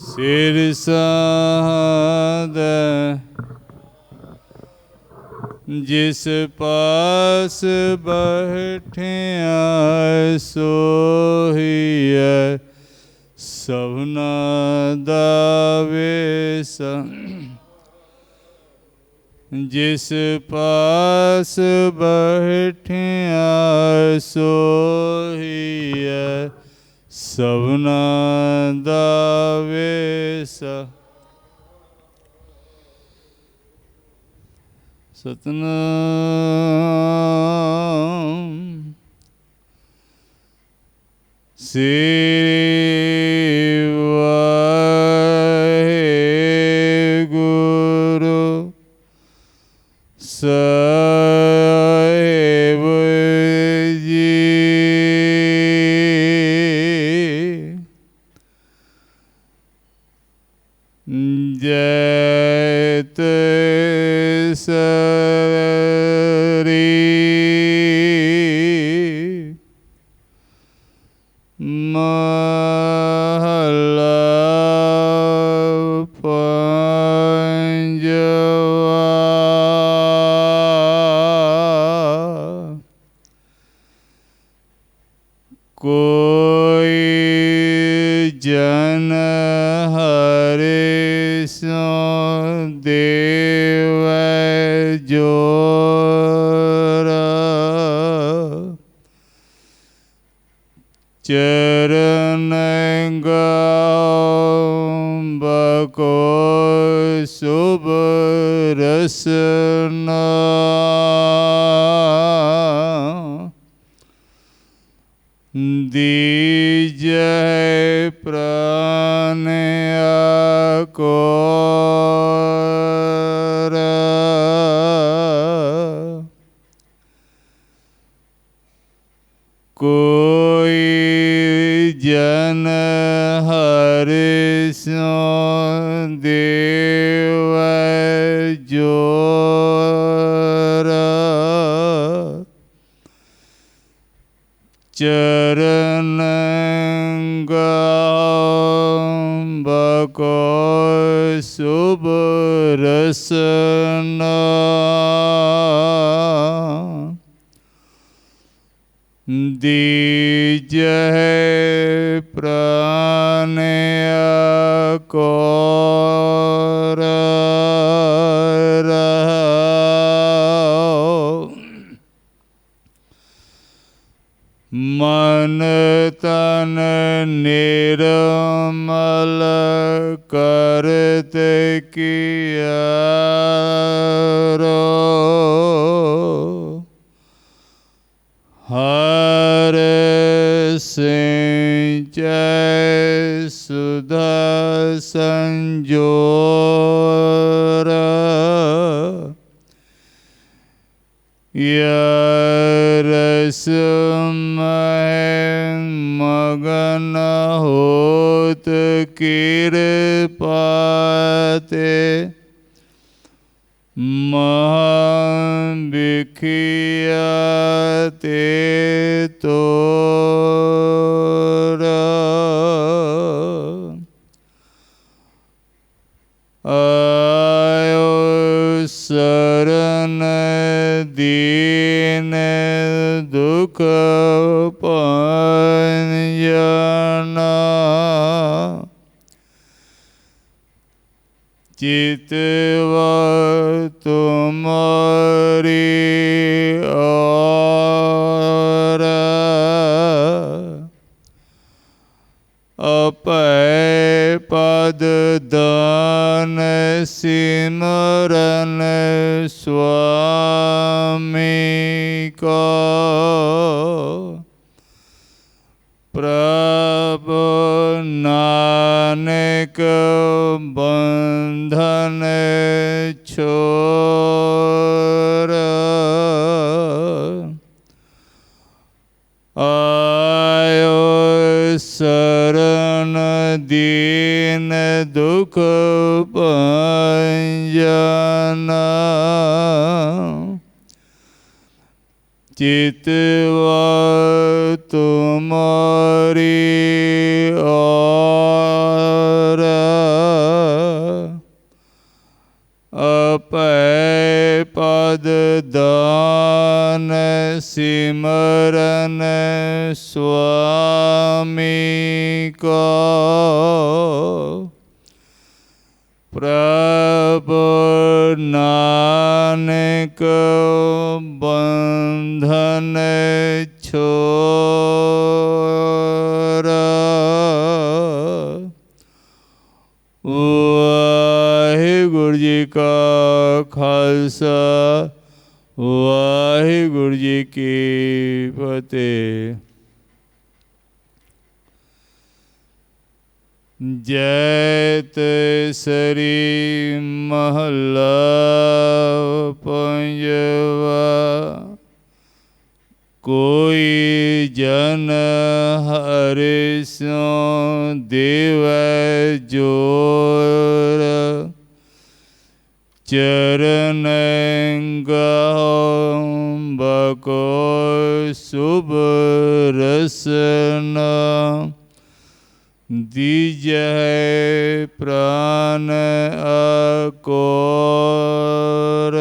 ਸਿਰ ਸਾਧ ਜਿਸ ਪਾਸ ਬਹਿਠਿਆ ਸੋਹੀਐ ਸਭਨਾ ਦਾ ਵੇਸ। ਜਿਸ ਪਾਸ ਬਹਿਠਿਆ ਸੋਹੀ ਸਭਨਾ ਦਾ ਵੇਸ ਸਤਨਾਮ ਸੇਵਾ ਗੁਰੂ ਸਾਹਿਬ ਕੋਈ ਜਨ ਹਰਿ ਸੋ ਦੇਵੈ ਜੋਰ। ਚਰਨ ਗੰਬਕੋ ਸੁਭ ਰਸਨਾ। ਦੀਜੈ ਪ੍ਰਾਨ ਅਕੋਰ ਜਨ ਹਰਿ ਸੋ ਦੇਵੈ ਜੋਰ ਚਰਨ ਦੀਜੈ ਪ੍ਰਾਨ ਅਕੋਰ ਰਹਾਉ। ਮਨ ਤਨ ਨਿਰਮਲ ਕਰਤ ਕੀਆ ਯਰਸ ਮੈਂ ਮਗਨ ਹੋਤ ਕਿਰਪਾ ਤੇ ਮਹਾਂ ਵਿਖਿਆ ਪੰਜਨਾ ਚਿਤਵਾ ਤੁਮਾਰੀ ਔਰ ਅਪੈ ਦੀਨ ਦੁਖ ਭੰਜਨ। ਚਿਤਵਾ ਤੁਮਾਰੀ ਔਰ ਅਪੈ ਸਿਮਰਨ ਸੁਆਮੀ ਕੋ। ਪ੍ਰਭ ਨਾਨਕ ਬੰਧਨ ਛੋੜ ਵਾਹਿਗੁਰੂ ਜੀ ਕਾ ਖਾਲਸਾ। ਵਾਹਿਗੁਰੂ ਜੀ ਕੀ ਫਤਿਹ। ਜੈਤ ਸਰੀ ਮਹਲਾ ਪੰਜਵਾ। ਕੋਈ ਜਨ ਹਰਿ ਸੋ ਦੇਵੈ ਜੋਰ। ਚਰਨ ਬਕੋ ਸੁਭ ਰਸਨਾ ਦੀਜੈ ਪ੍ਰਾਨ ਅਕੋਰ।